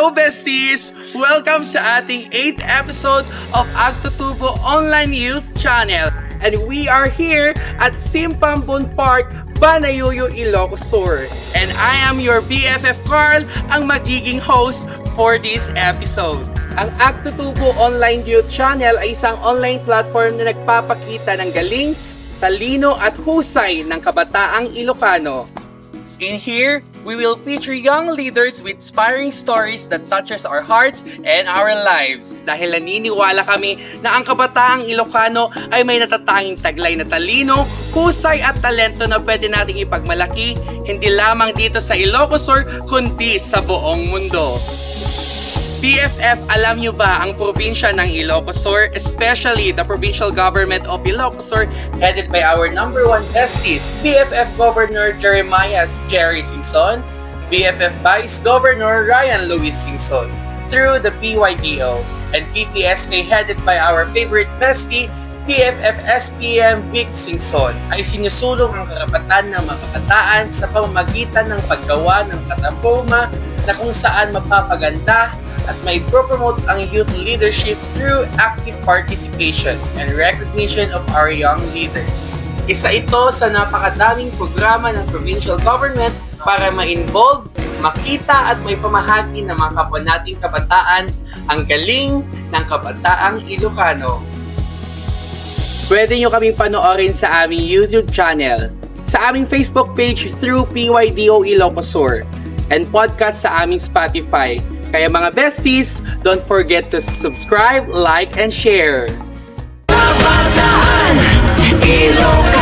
Hello, besties! Welcome sa ating 8th episode of Agtutubo Online Youth Channel. And we are here at Simpambon Park, Banayuyo, Ilocos Sur. And I am your BFF Carl, ang magiging host for this episode. Ang Agtutubo Online Youth Channel ay isang online platform na nagpapakita ng galing, talino at husay ng kabataang Ilocano. In here, we will feature young leaders with inspiring stories that touches our hearts and our lives. Dahil naniniwala kami na ang kabataang Ilocano ay may natatanging taglay na talino, husay at talento na pwede nating ipagmalaki hindi lamang dito sa Ilocos Sur kundi sa buong mundo. BFF, alam nyo ba ang probinsya ng Ilocos Sur, especially the provincial government of Ilocos Sur, headed by our number one besties, BFF Governor Jeremiah Jerry Singson, BFF Vice Governor Ryan Luis Singson, through the PYDO, and PPSK headed by our favorite bestie, PFF SPM Vic Singson ay sinusulong ang karapatan ng mga sa pamamagitan ng paggawa ng katapoma na kung saan mapapaganda at may promote ang youth leadership through active participation and recognition of our young leaders. Isa ito sa napakadaming programa ng provincial government para ma-involve, makita at may pamahagi ng mga kapwa nating kabataan ang galing ng kabataang Ilocano. Pwede nyo kaming panoorin sa aming YouTube channel, sa aming Facebook page through PYDO Ilocos Sur, and podcast sa aming Spotify kaya mga besties, don't forget to subscribe, like, and share. Kabataan, Ilocano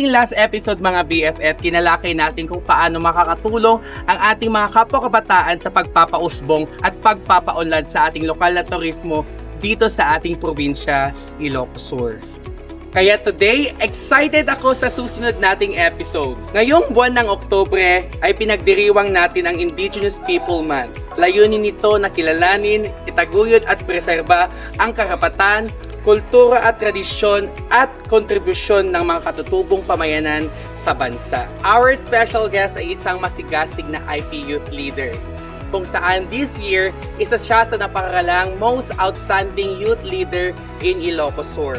ating last episode mga BFF, kinalakay natin kung paano makakatulong ang ating mga kapwa kabataan sa pagpapausbong at pagpapaunlad sa ating lokal na turismo dito sa ating probinsya, Ilocos Sur. Kaya today, excited ako sa susunod nating episode. Ngayong buwan ng Oktobre ay pinagdiriwang natin ang Indigenous People Month. Layunin nito na kilalanin, itaguyod at preserba ang karapatan, kultura at tradisyon at kontribusyon ng mga katutubong pamayanan sa bansa. Our special guest ay isang masigasig na IP youth leader kung saan this year, isa siya sa napakaralang most outstanding youth leader in Ilocos Sur.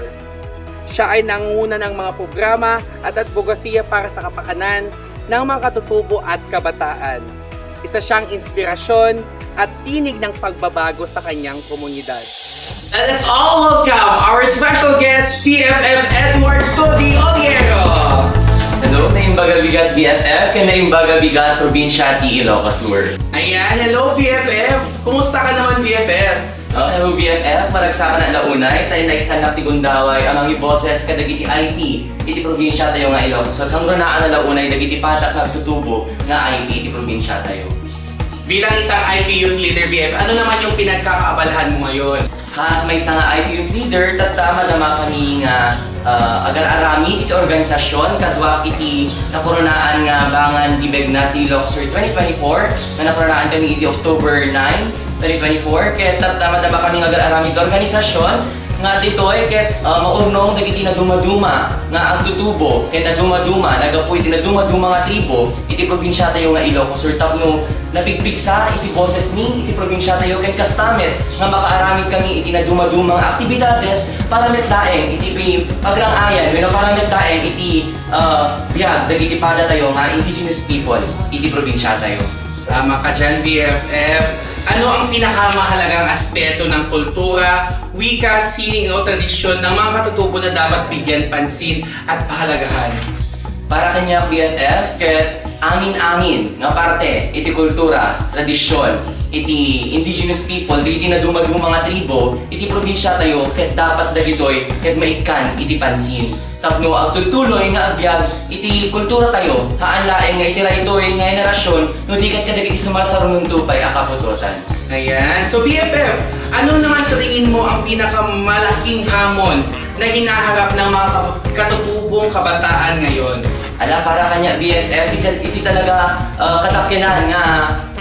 Siya ay nanguna ng mga programa at advokasya para sa kapakanan ng mga katutubo at kabataan. Isa siyang inspirasyon at tinig ng pagbabago sa kanyang komunidad. Let us all welcome our special guest, PFF Edward Todi Oliero! Hello, naimbaga bigat BFF, kaya naimbaga bigat probinsya ti Ilocos Sur. Ayan, hello PFF! Kumusta ka naman PFF? Oh, hello BFF, maragsakan na launay, tayo nakikanap ti Gundaway, amang iboses kadagiti IP, iti probinsya tayo nga Ilocos Sur. Kang runaan na launay, dagiti patak nagtutubo nga IP, iti probinsya tayo. Bilang isang IP youth leader BF, ano naman yung pinagkakaabalahan mo ngayon? Kas may isa nga IP youth leader, tatama dama kami nga ah, agar-arami iti organisasyon kadwa iti nakoronaan nga bangan di Begnas di Sur 2024 nga nakoronaan kami iti October 9 2024 kaya tatama dama kami nga agar-arami iti organisasyon nga ditoy ket uh, maurnong dagiti na dumaduma nga ang ket na dumaduma nagapu iti na dumaduma nga tribo iti probinsya tayo nga Ilocos Sur tapno nabigpigsa iti boses ni iti probinsya tayo ket kastamet nga makaaramid kami iti na dumaduma nga aktibidades para metlaeng iti pagrangayan wenno para metlaeng iti uh, biyag dagiti pada tayo nga indigenous people iti probinsya tayo Tama ka dyan, BFF. Ano ang pinakamahalagang aspeto ng kultura, wika, sining o tradisyon ng mga katutubo na dapat bigyan pansin at pahalagahan? para kanya BFF ket amin-amin nga parte iti kultura, tradisyon, iti indigenous people, iti na dumagong mga tribo, iti probinsya tayo, ket dapat dagitoy, ket maikan, iti pansin. Tapno agtultuloy nga agbyag, iti kultura tayo, haan laeng nga iti raytoy nga henerasyon, no di kat kadagiti sumalsarong ng tupay akaputotan. Ayan. So BFF, ano naman sa tingin mo ang pinakamalaking hamon na hinaharap ng mga katutubong kabataan ngayon? Ala para kanya BFF iti, iti talaga uh, katakyanan nga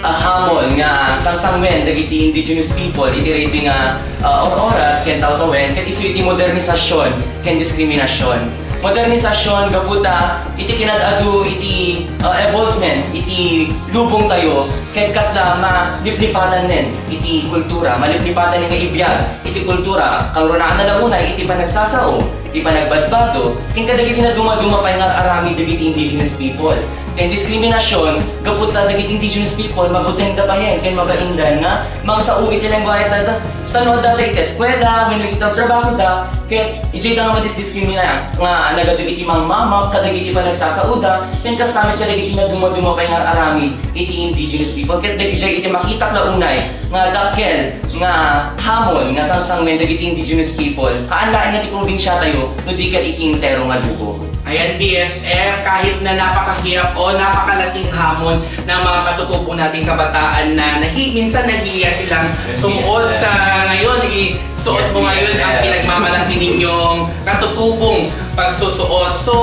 ah, hamon nga sangsangwen dagiti indigenous people iti rating nga uh, or oras ken tawtawen ket isu iti modernisasyon ken diskriminasyon modernisasyon gabuta iti kinadadu iti uh, evolvement iti lubong tayo ken kasla maliplipatan nen iti kultura maliplipatan nga ibiyag iti kultura kang runaan na una iti panagsasao iti panagbadbado ken kadagiti na dumaduma pa nga arami dagiti indigenous people ken diskriminasyon gabuta dagiti indigenous people mabuteng da pa yan ken mabaindan nga. Mga sao iti lengguwahe ta tanong da iti eskwela when kita trabaho da ket ijay da nga madisdiskrimina nga nagadu iti mga mama kadagiti pa nagsasauda. Ken kastamit kadagiti na dumaduma pa nga arami iti indigenous people. Ket dagiti iti makita na unay nga dakkel nga hamon nga sangsang men dagiti indigenous people. Kaanlaan nga ti probinsya tayo no di iti intero nga lubo Ayan, BFF, kahit na napakahirap o napakalaking hamon ng mga katutubo nating kabataan na nahi, minsan nahiya silang sumuot sa ngayon, isuot Yes, mo ngayon ang pinagmamalaki ninyong katutubong pagsusuot. So,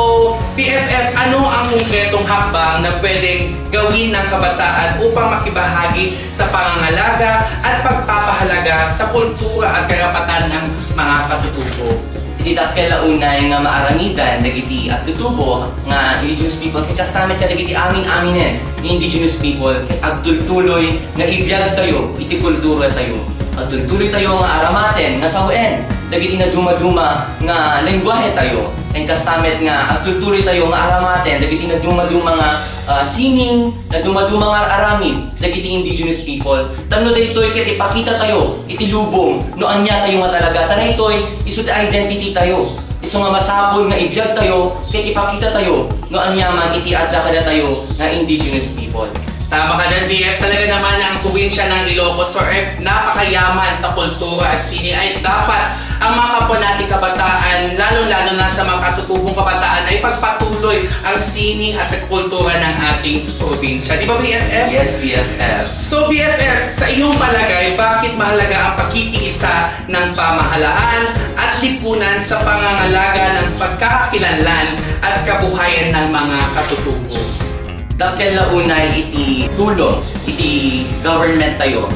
BFF, ano ang konkretong hakbang na pwedeng gawin ng kabataan upang makibahagi sa pangangalaga at pagpapahalaga sa kultura at karapatan ng mga katutubo? Iti dakkel unay nga maaramidan dagiti at tutubo nga indigenous people kay kastamit ka dagiti amin-aminen ni indigenous people kay agtultuloy nga ibiyag tayo iti kultura tayo. Agtultuloy tayo nga aramaten nga sawen dagiti na dumaduma nga lengguwahe tayo. Kay kastamit nga agtultuloy tayo nga aramaten dagiti na dumaduma nga ah, sining na dumaduma nga aramid dagiti indigenous people. Tanno daytoy ket ipakita tayo iti lubong no anya tayo nga talaga. Tara itoy isu ti identity tayo. Isu nga masapol nga ibiyag tayo ket ipakita tayo no anyaman iti adda kada tayo nga indigenous people. Tama ka dyan, BF. Talaga naman ang probinsya ng Ilocos Sur ay napakayaman sa kultura at sini ay dapat ang mga kapwa nating kabataan, lalo-lalo na sa mga katutubong kabataan, ay pagpatuloy ang sining at kultura ng ating probinsya. Di ba, BFF? yes BFF So BFF, sa iyong palagay, bakit mahalaga ang pagkikiisa ng pamahalaan at lipunan sa pangangalaga ng pagkakakilanlan at kabuhayan ng mga katutubo? Dakkel na unay iti tulong, iti government tayo,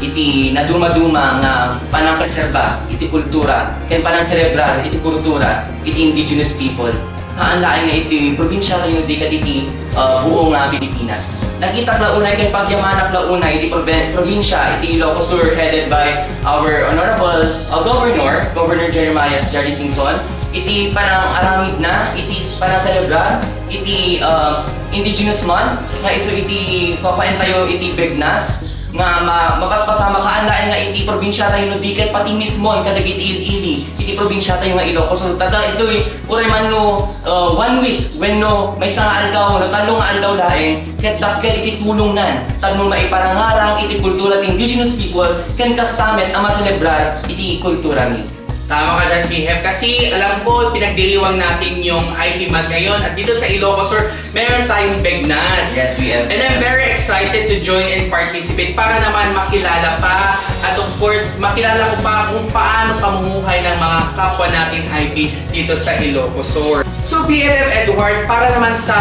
iti naduma-duma nga panang preserba, iti kultura, ken panang celebrar, iti kultura, iti indigenous people. Haanlaan nga iti probinsya tayo di kat iti uh, buong nga Pilipinas. Nakita na unay ken pagyamanap na unay iti probinsya, iti Ilocos Sur headed by our honorable uh, governor, Governor Jeremiah Jerry Singson, iti panang aramid na, iti panang celebrar, iti uh, indigenous month nga iso iti kapain tayo iti Begnas nga ma makaspasama kaanlaan nga iti probinsya tayo no diket pati mismo ang kadagiti ili iti probinsya tayo nga Ilocos. So tada itoy uray man no uh, one week when no may isang aldaw no talong aldaw laeng ket dakkel iti tulong nan. Tanong maiparangarang iti kultura ti indigenous people ken kastamet ang maselebrar iti kultura ni Tama ka dyan, BF. Kasi alam ko, pinagdiriwang natin yung IP Mat ngayon. At dito sa Ilocos Sur, meron tayong Begnas. Yes, BF. And I'm very excited to join and participate para naman makilala pa at of course, makilala ko pa kung paano pamumuhay ng mga kapwa natin IP dito sa Ilocos Sur. So BFF Edward, para naman sa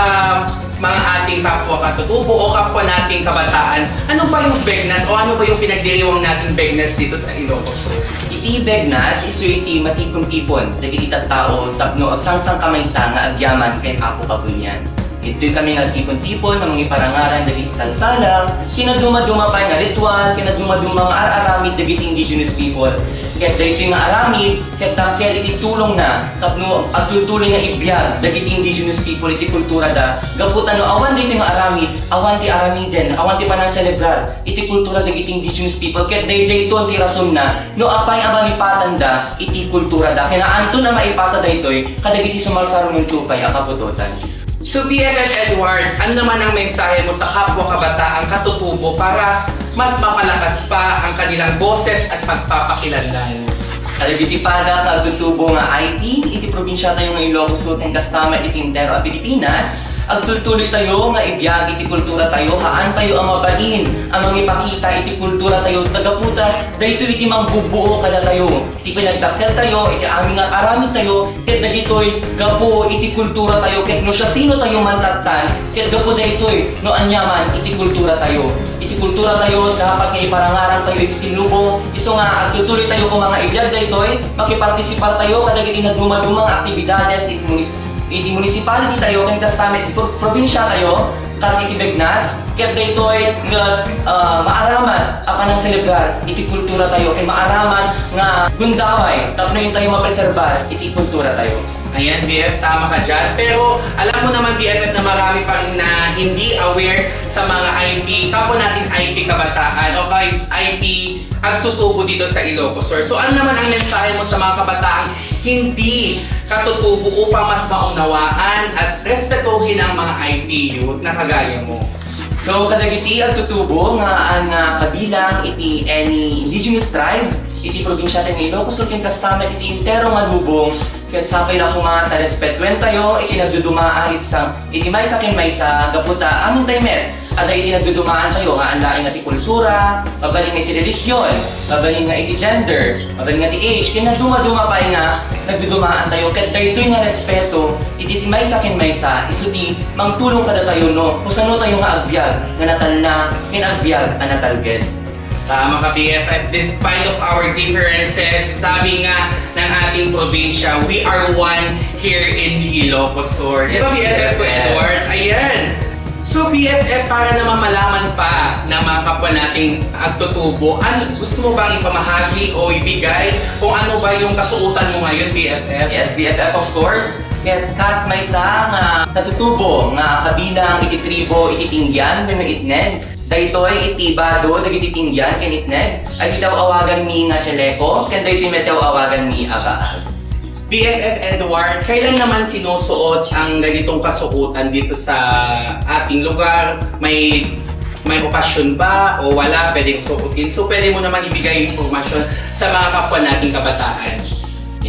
mga ating kapwa katutubo o kapwa nating kabataan, ano ba yung Begnas o ano ba yung pinagdiriwang nating Begnas dito sa Ilocos Sur? Iti begnas isu iti matipon-tipon dagiti tattao tapno agsangsang kamay sa nga agyaman ken apo kabunyan. Ito'y kami nga tipon-tipon ng mga parangaran dagiti salsalang, kinaduma-duma pa nga ritual, kinaduma-duma nga ar-aramid dagiti indigenous people. Kaya dahito nga aramid, kaya takya iti tulong na, tapno agtultuloy nga ibiyag dagiti indigenous people iti kultura da. Gaputan no awan dito nga aramid, awan ti aramiden, awan ti panang celebrar iti kultura dagiti indigenous people. Kaya dahito ito ti rason na no apay amalipatan da iti kultura da. Kaya anto na maipasa da ito'y kadagiti sumalsaro ng tupay akaputotan. So BFF Edward, ano naman ang mensahe mo sa kapwa kabataang katutubo para mas mapalakas pa ang kanilang boses at pagpapakilanlan? Kalagitipada nga tutubo nga IT, iti probinsya tayo nga Ilocos Sur and kasama iti Intero ang Pilipinas. Ang tultuloy tayo nga ibiyag iti kultura tayo, haan tayo ang mabalin, ang mga ipakita iti kultura tayo, tagaputa, dahito iti mangbubuo kada tayo. Iti pinagdakkel tayo, iti aming nga aramid tayo, ket dagitoy gapo iti kultura tayo, ket no siya sino tayo mantatan, ket gapo daytoy no anyaman iti kultura tayo. Iti kultura tayo, dapat nga iparangaran tayo iti tinlubong, iso nga agtutuloy tayo kung mga ibiyag daytoy, makipartisipar tayo kadag iti nagdumagumang aktibidades iti iti municipality tayo, kaya kastamit iti pro- probinsya tayo, kasi iti Begnas, kaya daytoy nga ah, maaraman apan ang celebrar iti kultura tayo, kaya maaraman nga gundaway, tapno yun tayo mapreserbar iti kultura tayo. Ayan, BF, tama ka dyan. Pero alam mo naman, BFF, na marami pa na hindi aware sa mga IP, kapwa natin IP kabataan o kahit IP ang tutubo dito sa Ilocos Sur. So ano naman ang mensahe mo sa mga kabataang hindi katutubo upang mas maunawaan at respetuhin ang mga IP youth na kagaya mo? So kadagiti ang tutubo nga ang ah, kabilang iti any indigenous tribe iti probinsya ng Ilocos Sur ken kasama iti intero nga ket sapay na ko nga tarespetuen tayo iti nagdudumaan iti sang iti may sakin may sa gaputa among tayo met ada iti nagdudumaan tayo nga ang laing nga ti kultura mabaling nga iti religion mabaling nga iti gender mabaling nga iti age. Ken nagduma-duma pa nga nagdudumaan tayo. Ket daytoy nga respeto iti si may sakin may sa isu ti mangtulong kada tayo no? Kung sano tayo nga agbyag nga natal na ken agbyag ang natalged Tama ka, BFF. Despite of our differences, sabi nga ng ating probinsya, we are one here in Ilocos Sur. Di ba, BFF ko, Edward? Ayan. So, BFF, para naman malaman pa ng mga kapwa nating agtutubo, ano, gusto mo bang ipamahagi o ibigay kung ano ba yung kasuotan mo ngayon, BFF? Yes, BFF of course. Ket kas may sa nga natutubo nga kabilang iti tribo iti tingyan may itneg. Daytoy iti bado dagiti tingyan ken itneg. Ay itaw awagan mi nga cheleko ken daytoy metaw awagan mi agaag. BFF Edward, kailan naman sinusuot ang ganitong kasuotan dito sa ating lugar? May may okasyon ba o wala pwedeng suotin? So pwede mo naman ibigay impormasyon sa mga kapwa nating kabataan.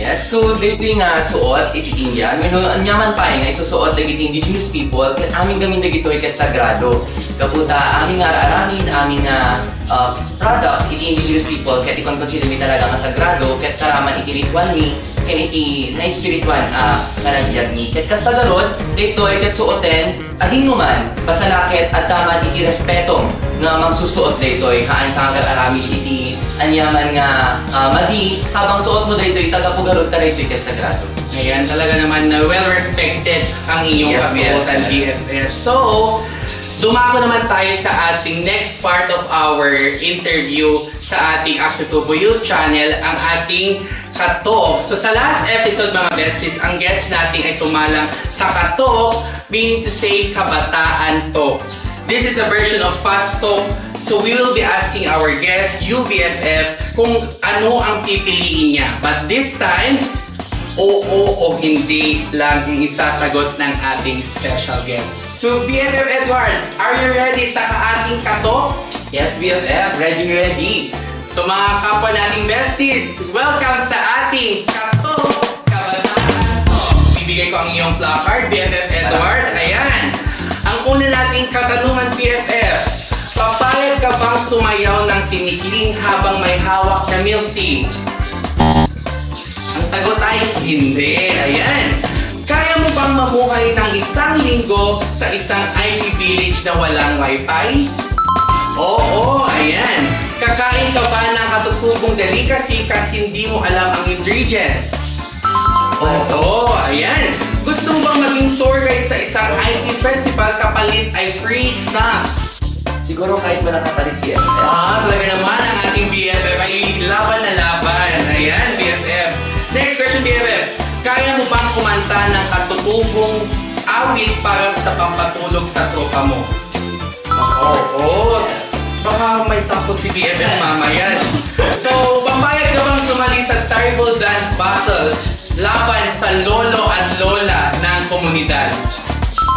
Yes, so dito nga suot iti tingyan. Ngano anyaman pa nga isusuot dagiti indigenous people ket aming gamin dagitoy ket sagrado. Kaputa aming nga aramin aming nga uh, products iti indigenous people ket ikon consider mi talaga nga sagrado ket karaman iti ritual mi ken iti na spiritual uh, nga nagyag mi. Ket kas tagarod daytoy ket suoten ading numan basalakit at taman iti respeto nga mamsusuot daytoy haan ka nga arami iti anyaman nga ah, madi habang suot mo daytoy taga pugarod ta daytoy ket sagrado. Ayan, talaga naman na well-respected ang inyong Yes, kasuotan, BFF. So, dumako naman tayo sa ating next part of our interview sa ating Actutubo Youth channel, ang ating Katok. So, sa last episode mga besties, ang guest natin ay sumalang sa Katok, meaning to say Kabataan Talk. This is a version of Fast Talk. So we will be asking our guest, UBFF, kung ano ang pipiliin niya. But this time, oo o hindi lang ang isasagot ng ating special guest. So BFF Edward, are you ready sa ating katok? Yes, BFF, ready ready. So mga kapwa nating besties, welcome sa ating katok kabataan. Bibigay ko ang iyong placard, BFF Edward. Ayan. Ang una nating katanungan, BFF. Papayag ka bang sumayaw ng tinikling habang may hawak na milk tea? Ang sagot ay hindi. Ayan. Kaya mo bang mamuhay ng isang linggo sa isang IP village na walang wifi? Oo, ayan. Kakain ka ba ng katutubong delicacy kahit hindi mo alam ang ingredients? Oo, ayan. Gusto mo bang maging tour guide sa isang IP festival kapalit ay free snacks? Siguro kahit wala kapalit BFF. Ah, talaga naman ang ating BFF ay laban na laban. Ayan, BFF. Next question, BFF. Kaya mo bang kumanta ng katutubong awit para sa pampatulog sa tropa mo? Oo. Baka may sampot si BFF mamaya. So, papayag ka bang sumali sa tribal dance battle laban sa lolo at lola ng komunidad?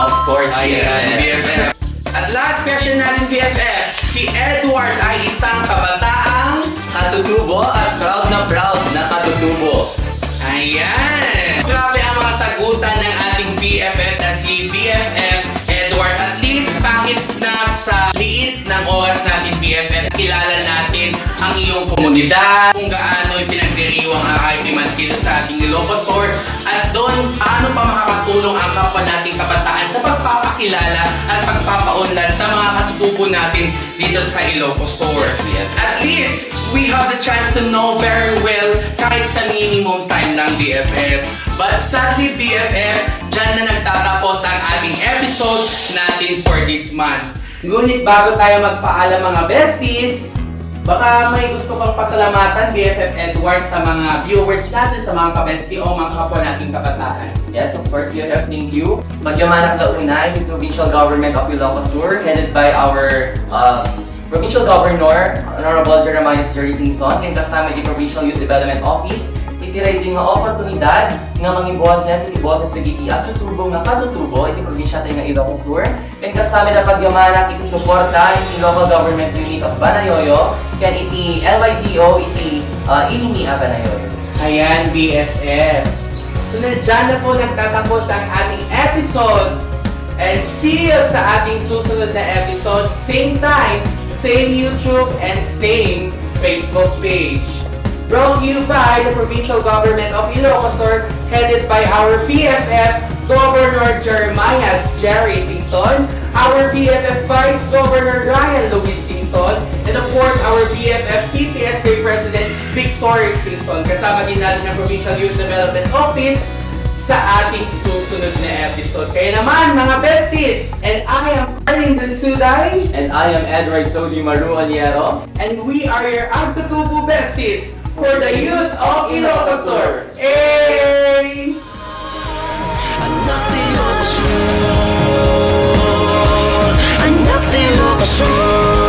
Of Ayan, BFF. At last question natin, BFF. Si Edward ay isang kabataang Katutubo at proud na proud na katutubo. Ayan! Grabe ang mga sagutan ng ating BFF na si BFF bakit nasa liit ng oras natin BFF, kilala natin ang iyong komunidad, kung gaano pinagdiriwang ang IP man dito sa ating Sur, at doon, paano pa makakatulong ang kapwa nating kabataan sa pagpapakilala at pagpapaunlad sa mga katutubo natin dito sa Ilocos Sur. Yes, BFF. At least, we have the chance to know very well kahit sa minimum time ng BFF. But sadly, BFF, dyan na nagtatapos ang ating episode natin for this month. Ngunit bago tayo magpaalam mga besties, baka may gusto kang pasalamatan, BFF Edward, sa mga viewers natin, sa mga kabestie o mga kapwa nating kabataan. Yes, of course, BFF, thank you. Magyamanap na unay, yung Provincial Government of Ilocos Sur, headed by our uh, Provincial Governor, Honorable Jeremiah Jerry Singson, and kasama di Provincial Youth Development Office, itiray din nga oportunidad nga mga niya sa boses sa iti at tutubong nga katutubo iti probinsya tayo nga Ilocos Sur. And kasama na pagyamanak iti suporta iti local government unit of Banayoyo, kan iti LYDO iti uh, Ilingia Banayoyo. Ayan, BFF. So, nandiyan na po nagtatapos ang ating episode. And see you sa ating susunod na episode. Same time, same YouTube, and same Facebook page. Brought to you by the Provincial Government of Ilocos Sur, headed by our BFF Governor Jeremiah Jerry Singson, our BFF Vice Governor Ryan Luis Singson, and of course our BFF PPSK President Victoria Singson. Kasama din natin ang Provincial Youth Development Office sa ating susunod na episode. Kaya naman mga besties, and I am Arlene Suday, And I am Edward Sodi Maru and we are your Agtutubo besties for the youth of Ilocosor. Hey! Anak di Ilocosor, anak di Ilocosor.